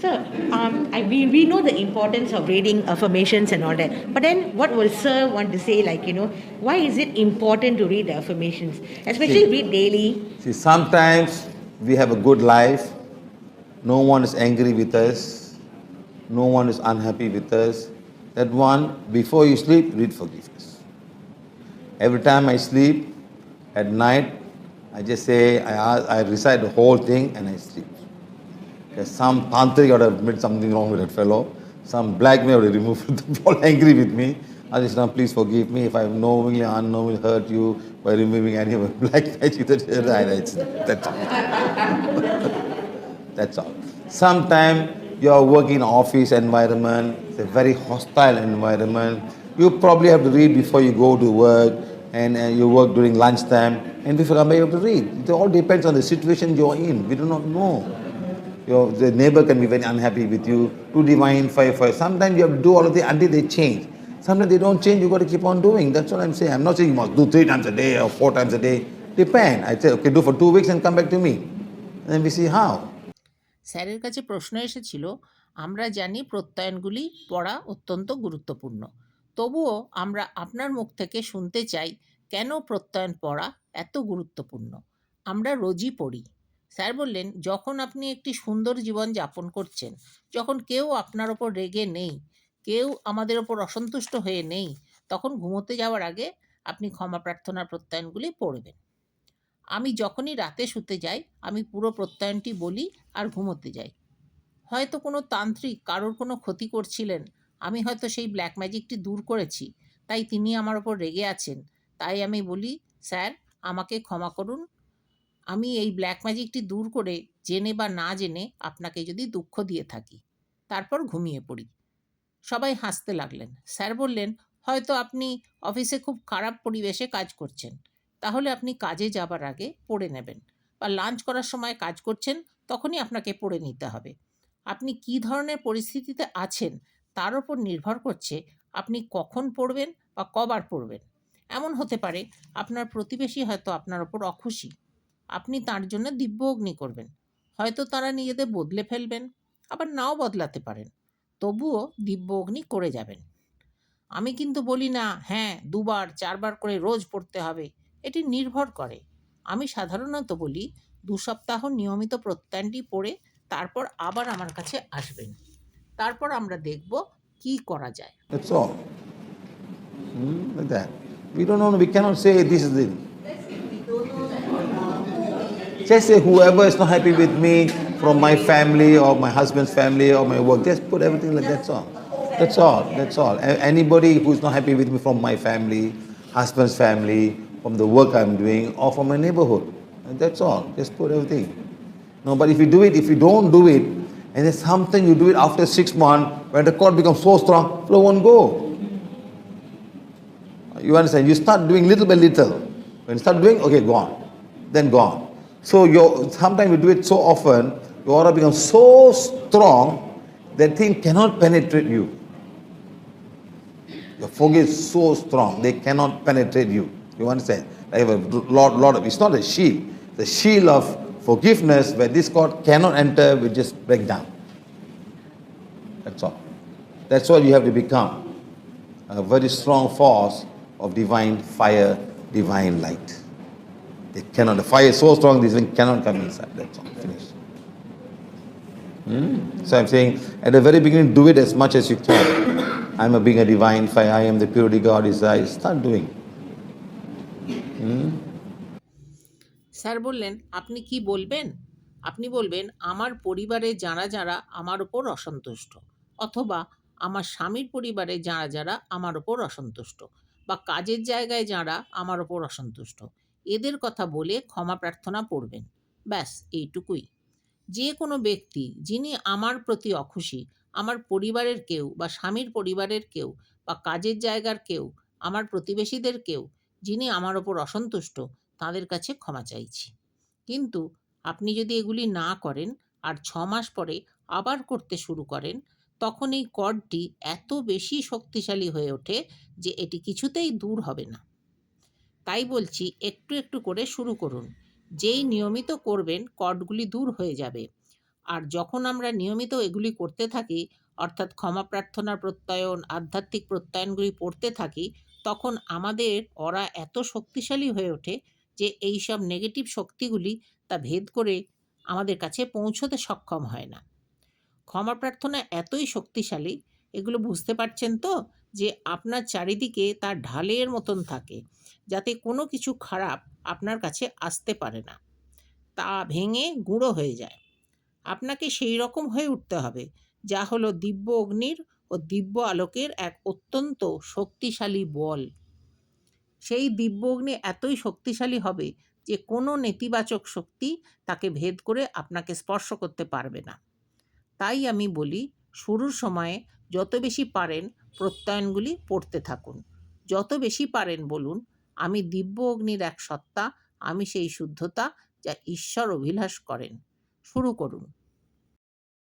So, um, I, we, we know the importance of reading affirmations and all that. But then, what will Sir want to say? Like, you know, why is it important to read the affirmations? Especially See. read daily. See, sometimes we have a good life, no one is angry with us, no one is unhappy with us. That one, before you sleep, read forgiveness. Every time I sleep at night, I just say, I, I recite the whole thing and I sleep. There's some tantric would have made something wrong with that fellow. Some black man would have removed the all angry with me. I just now please forgive me if I knowingly unknowingly hurt you by removing any of my black magic. That, that's, that's all. that's all. Sometimes you are working in office environment, it's a very hostile environment. You probably have to read before you go to work and uh, you work during lunchtime and before you come back you have to read. It all depends on the situation you're in. We do not know. Your, the neighbor can be very unhappy with you. Do divine fire fire. Sometimes you have to do all of it until they change. Sometimes they don't change, you got to keep on doing. That's what I'm saying. I'm not saying you must do three times a day or four times a day. Depend. I say, okay, do for two weeks and come back to me. And then we see how. স্যারের কাছে প্রশ্ন এসেছিল আমরা জানি প্রত্যয়নগুলি পড়া অত্যন্ত গুরুত্বপূর্ণ তবুও আমরা আপনার মুখ থেকে শুনতে চাই কেন প্রত্যয়ন পড়া এত গুরুত্বপূর্ণ আমরা রোজই পড়ি স্যার বললেন, যখন আপনি একটি সুন্দর জীবন যাপন করছেন, যখন কেউ আপনার ওপর রেগে নেই, কেউ আমাদের ওপর অসন্তুষ্ট হয়ে নেই, তখন ঘুমোতে যাওয়ার আগে আপনি ক্ষমা প্রার্থনার প্রত্যয়নগুলি পড়বেন। আমি যখনই রাতে শুতে যাই, আমি পুরো প্রত্যয়নটি বলি আর ঘুমোতে যাই। হয়তো কোনো তান্ত্রিক কারোর কোনো ক্ষতি করছিলেন, আমি হয়তো সেই ব্ল্যাক ম্যাজিকটি দূর করেছি, তাই তিনি আমার ওপর রেগে আছেন, তাই আমি বলি, স্যার, আমাকে ক্ষমা করুন আমি এই ব্ল্যাক ম্যাজিকটি দূর করে জেনে বা না জেনে আপনাকে যদি দুঃখ দিয়ে থাকি, তারপর ঘুমিয়ে পড়ি। সবাই হাসতে লাগলেন। স্যার বললেন, হয়তো আপনি অফিসে খুব খারাপ পরিবেশে কাজ করছেন। তাহলে আপনি কাজে যাবার আগে পড়ে নেবেন বা লাঞ্চ করার সময় কাজ করছেন, তখনই আপনাকে পড়ে নিতে হবে। আপনি কী ধরনের পরিস্থিতিতে আছেন, তার উপর নির্ভর করছে আপনি কখন পড়বেন বা কবার পড়বেন। এমন হতে পারে আপনার প্রতিবেশী হয়তো আপনার ওপর অখুশি। আপনি তার জন্য দিব্য অগ্নি করবেন। হয়তো তারা নিজেদের বদলে ফেলবেন, আবার নাও বদলাতে পারেন। তবুও দিব্য অগ্নি করে যাবেন। আমি কিন্তু বলি না হ্যাঁ দুবার, চারবার করে রোজ পড়তে হবে। এটি নির্ভর করে। আমি সাধারণত বলি, দু সপ্তাহ নিয়মিত প্রত্যয়নটি পড়ে, তারপর আবার আমার কাছে আসবেন। তারপর আমরা দেখব কি করা যায়। That's. Just say whoever is not happy with me from my family or my husband's family or my work, just put everything like that's all. That's all. That's all. Anybody who's not happy with me from my family, husband's family, from the work I'm doing, or from my neighborhood. And that's all. Just put everything. No, but if you do it, if you don't do it, and then something you do it after six months, when the cord becomes so strong, flow won't go. You understand? You start doing little by little. When you start doing, okay, gone. Then gone. So you sometimes you do it so often, your aura becomes so strong that thing cannot penetrate you. Your fog is so strong, they cannot penetrate you. You understand? Like a lot, lot of it's not a shield. The shield of forgiveness where this cord cannot enter will just break down. That's all. That's what you have to become. A very strong force of divine fire, divine light. They cannot, the fire is so strong, this thing cannot come inside. That's all. Finished. Hmm? So I'm saying, at the very beginning, do it as much as you can. I'm a being a divine fire, I am the purity God is I. Start doing. Hmm? Sir বললেন আপনি কি বলবেন আপনি বলবেন আমার পরিবারে যারা যারা আমার ওপর অসন্তুষ্ট অথবা আমার স্বামীর পরিবারে যারা যারা আমার ওপর অসন্তুষ্ট বা কাজের জায়গায় যারা আমার ওপর অসন্তুষ্ট এদের কথা বলে ক্ষমা প্রার্থনা পড়বেন ব্যাস, এইটুকুই। যে কোনো ব্যক্তি যিনি আমার প্রতি অখুশি, আমার পরিবারের কেউ বা স্বামীর পরিবারের কেউ বা কাজের জায়গার কেউ, আমার প্রতিবেশীদের কেউ যিনি আমার ওপর অসন্তুষ্ট, তাদের কাছে ক্ষমা চাইছি। কিন্তু আপনি যদি এগুলি না করেন আর ছ মাস পরে আবার করতে শুরু করেন, তখন এই কর্ডটি এত বেশি শক্তিশালী হয়ে ওঠে যে এটি কিছুতেই দূর হবে না। তাই বলছি একটু একটু করে শুরু করুন। যেই নিয়মিত করবেন কর্ডগুলি দূর হয়ে যাবে। আর যখন আমরা নিয়মিত এগুলি করতে থাকি, অর্থাৎ ক্ষমা প্রার্থনার প্রত্যয়ন, আধ্যাত্মিক প্রত্যয়নগুলি পড়তে থাকি, তখন আমাদের অরা এত শক্তিশালী হয়ে ওঠে যে এই সব নেগেটিভ শক্তিগুলি তা ভেদ করে আমাদের কাছে পৌঁছতে সক্ষম হয় না। ক্ষমা প্রার্থনা এতই শক্তিশালী, এগুলো বুঝতে পারছেন তো? যে আপনার চারিদিকে তার ঢালের মতন থাকে, যাতে কোনো কিছু খারাপ আপনার কাছে আসতে পারে না। তা ভেঙে গুঁড়ো হয়ে যায়। আপনাকে সেই রকম হয়ে উঠতে হবে, যা হলো দিব্য অগ্নির ও দিব্য আলোকের এক অত্যন্ত শক্তিশালী বল। সেই দিব্য অগ্নি এতই শক্তিশালী হবে যে কোনো নেতিবাচক শক্তি তাকে ভেদ করে আপনাকে স্পর্শ করতে পারবে না। তাই আমি বলি, শুরুর সময়ে যত বেশি পারেন প্রত্যয়নগুলি পড়তে থাকুন। যত বেশি পারেন বলুন, আমি দিব্য অগ্নির এক সত্তা, আমি সেই শুদ্ধতা যা ঈশ্বর অভিলাষ করেন। শুরু করুন।